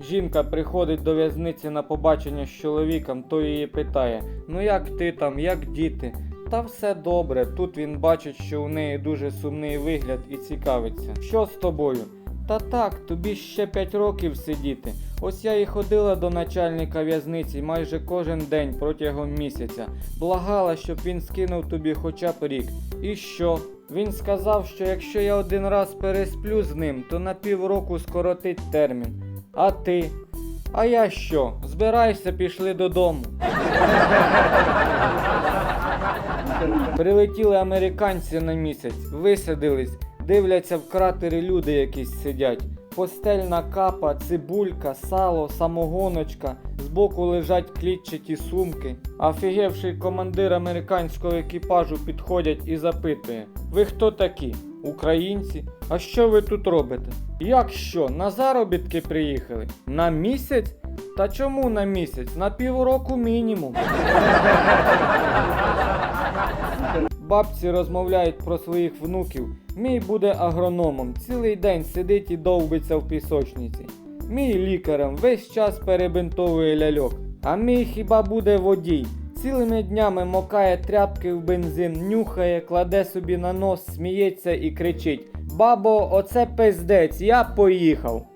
Жінка приходить до в'язниці на побачення з чоловіком, той її питає: Ну як ти там, як діти? Та все добре. Тут він бачить, що у неї дуже сумний вигляд і цікавиться. Що з тобою? Та так, тобі ще 5 років сидіти. Ось я і ходила до начальника в'язниці майже кожен день протягом місяця. Благала, щоб він скинув тобі хоча б рік. І що? Він сказав, що якщо я один раз пересплю з ним, то на півроку скоротить термін. А ти? А я що? Збирайся, пішли додому. Прилетіли американці на місяць, висадились, дивляться в кратері люди якісь сидять. Постельна капа, цибулька, сало, самогоночка, збоку лежать клітчаті сумки. Офігевший командир американського екіпажу підходять і запитує: Ви хто такі? Українці? А що ви тут робите? Як що? На заробітки приїхали? На місяць? Та чому на місяць? На півроку мінімум. Бабці розмовляють про своїх внуків. Мій буде агрономом, цілий день сидить і довбиться в пісочниці. Мій лікарем весь час перебинтовує ляльок. А мій хіба буде водій. Цілими днями мокає тряпки в бензин, нюхає, кладе собі на нос, сміється і кричить: Бабо, оце пиздець, я поїхав.